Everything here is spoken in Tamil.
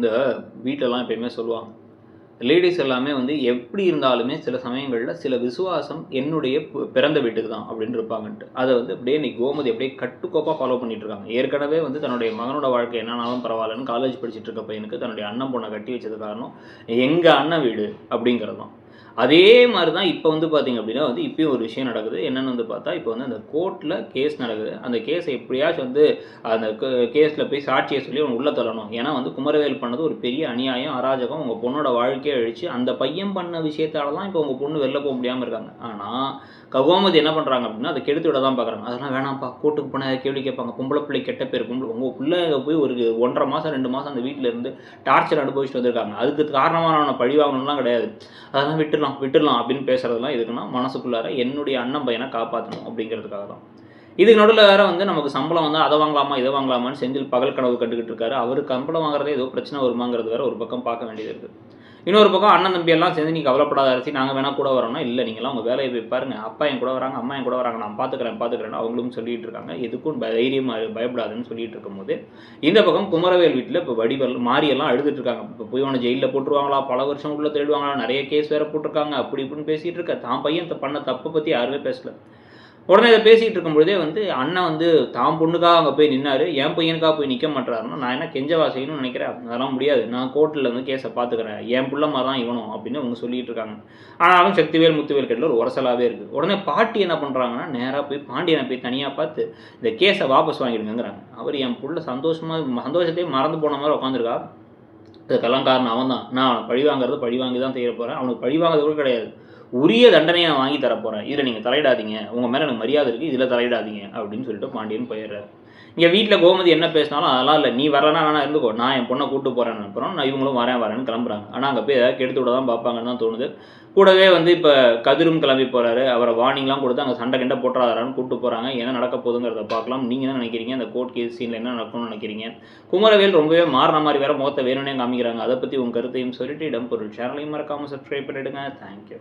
இந்த வீட்டிலலாம் எப்பயுமே சொல்லுவாங்க. லேடிஸ் எல்லாமே வந்து எப்படி இருந்தாலுமே சில சமயங்களில் சில விசுவாசம் என்னுடைய பிறந்த வீட்டுக்கு தான் அப்படின்னு இருப்பாங்கன்ட்டு. அதை வந்து அப்படியே இன்னைக்கு கோமதி அப்படியே கட்டுக்கோப்பாக ஃபாலோ பண்ணிட்டு இருக்காங்க. ஏற்கனவே வந்து தன்னுடைய மகனோட வாழ்க்கை என்னன்னாலும் பரவாயில்லன்னு காலேஜ் படிச்சுட்டு இருக்க பையனுக்கு தன்னுடைய அண்ணன் பொண்ணை கட்டி வச்சது காரணம் எங்கள் அண்ணன் வீடு அப்படிங்கிறது தான் அதே மாதிரி தான் இப்போ வந்து பார்த்தீங்க அப்படின்னா வந்து இப்போயும் ஒரு விஷயம் நடக்குது. என்னன்னு வந்து பார்த்தா இப்போ வந்து அந்த கோர்ட்டில் கேஸ் நடக்குது. அந்த கேஸை எப்படியாச்சும் வந்து அந்த கேஸில் போய் சாட்சியை சொல்லி அவன் உள்ளே தள்ளணும். ஏன்னா வந்து குமரவேல் பண்ணது ஒரு பெரிய அநியாயம் அராஜகம். உங்கள் பொண்ணோட வாழ்க்கையை அழிச்சு அந்த பையன் பண்ண விஷயத்தால தான் இப்போ உங்கள் பொண்ணு வெளில போக முடியாமல் இருக்காங்க. ஆனால் ககோமதி என்ன பண்ணுறாங்க அப்படின்னா அதை கெடுத்து விட தான் பார்க்குறாங்க அதெல்லாம் வேணாம்ப்பா கோர்ட்டுக்கு போனால் கேள்வி கேட்பாங்க. பொம்பளை பிள்ளை கெட்ட பேர் பொம்பளை உங்கள் பிள்ளை போய் ஒரு ஒன்றரை மாதம் ரெண்டு மாதம் அந்த வீட்டில் இருந்து டார்ச்சர் அனுபவிச்சுட்டு வந்திருக்காங்க. அதுக்கு காரணமான பழி வாங்கணும்லாம் கிடையாது. அதெல்லாம் விட்டுடலாம் விட்டுடலாம் அப்படின்னு பேசுறதெல்லாம் எதுக்குன்னா மனசுக்குள்ளார என்னுடைய அண்ணன் பையனை காப்பாற்றணும் அப்படிங்கிறதுக்காக தான். இதுக்கு நடுவில் வேற வந்து நமக்கு சம்பளம் வந்து அதை வாங்கலாமா இதை வாங்கலாமான்னு செஞ்சில் பகல் கனவு கண்டுக்கிட்டு இருக்காரு. அவர் சம்பளம் வாங்குறதே ஏதோ பிரச்சனை வருமாங்கிறது வேற ஒரு பக்கம் பார்க்க வேண்டியது இருக்குது இன்னொரு பக்கம் அண்ணன் தம்பி எல்லாம் சேர்ந்து நீ கவலைப்படாத அரசி நாங்கள் வேணால் கூட வரோம்னா இல்லை நீங்களாம் உங்கள் வேலையை போய் பாருங்க. அப்பா என் கூட வராங்க அம்மா என் கூட வராங்க நான் பார்த்துக்கிறேன் பார்த்துக்கிறேன் அவங்களும் சொல்லிட்டு இருக்காங்க. எதுக்கும் தைரியமாக பயப்படாதுன்னு சொல்லிட்டு இருக்கும்போது இந்த பக்கம் குமரவேல் வீட்டில் இப்போ வடிவல் மாறியெல்லாம் அழுதுட்டு இருக்காங்க. இப்போ போய் அவனை ஜெயிலில் போட்டுருவாங்களா? பல வருஷம் உள்ளே தேடுவாங்களா? நிறைய கேஸ் வேற போட்டிருக்காங்க. அப்படி இப்படின்னு பேசிகிட்டு இருக்க. தான் பையன் பண்ண தப்பை பற்றி யாருமே பேசல. உடனே இதை பேசிகிட்டு இருக்கும்பொழுதே வந்து அண்ணன் வந்து தான் பொண்ணுக்காக அங்கே போய் நின்னாரு என் பையனுக்காக போய் நிற்க மாட்டாருன்னா நான் என்ன கெஞ்ச செய்யணும்னு நினைக்கிறேன். அதெல்லாம் முடியாது. நான் கோர்ட்டில் வந்து கேஸை பார்த்துக்கிறேன் என் பிள்ளை மாதிரி தான் இவனும் அப்படின்னு அவங்க சொல்லிட்டு இருக்காங்க. ஆனாலும் சக்திவேல் முத்துவேல் கட்டில் ஒரு உரசலாகவே இருக்குது உடனே பாட்டி என்ன பண்ணுறாங்கன்னா நேராக போய் பாண்டியனை போய் தனியாக பார்த்து இந்த கேஸை வாபஸ் வாங்கிடுங்கிறாங்க அவர் என் புள்ள சந்தோஷமாக சந்தோஷத்தையே மறந்து போன மாதிரி உட்காந்துருக்கா இதுக்கெல்லாம் காரணம் அவன் தான் நான் பழி வாங்குறது பழி வாங்கி தான் செய்ய போகிறேன் அவனுக்கு பழி வாங்குறது கூட கிடையாது. உரிய தண்டனையை வாங்கி தரப் போகிறேன் இதில் நீங்கள் தலையிடாதீங்க. உங்கள் மேலே எனக்கு மரியாதை இருக்குது இதில் தலையிடாதீங்க அப்படின்னு சொல்லிட்டு பாண்டியன் போயிடுறாரு. இங்கே வீட்டில் கோமதி என்ன பேசினாலும் அதெல்லாம் இல்லை. நீ வரலன்னா வேணா இருந்துக்கோ. நான் என் பொண்ணை கூட்டு போகிறேன்னு அப்புறம் நான் இவங்களும் வரேன் வரேன்னு கிளம்புறாங்க. ஆனால் அங்கே போய் ஏதாவது கெடுத்து விட தான் பார்ப்பாங்கன்னு தான் தோணுது. கூடவே வந்து இப்போ கதிரும் கிளம்பி போகிறாரு அவரை வார்னிங்லாம் கொடுத்து அங்கே சண்டை கிண்டை போட்டுறாரான்னு கூட்டு போகிறாங்க என்ன நடக்க போகுதுங்கிறத பார்க்கலாம். நீங்கள் என்ன நினைக்கிறீங்க? அந்த கோர்ட் கேஸ் சீனில் என்ன நடக்கணும்னு நினைக்கிறீங்க? குமரவேல் ரொம்பவே மாறின மாதிரி வேறு முகத்தை வேணும்னே காமிக்கிறாங்க. அதை பற்றி உங்கள் கருத்தையும் சொல்லிட்டு இடம் பொருள் சேனலையும் மறக்காமல் சப்ஸ்கிரைப் பண்ணிவிடுங்க தேங்க்யூ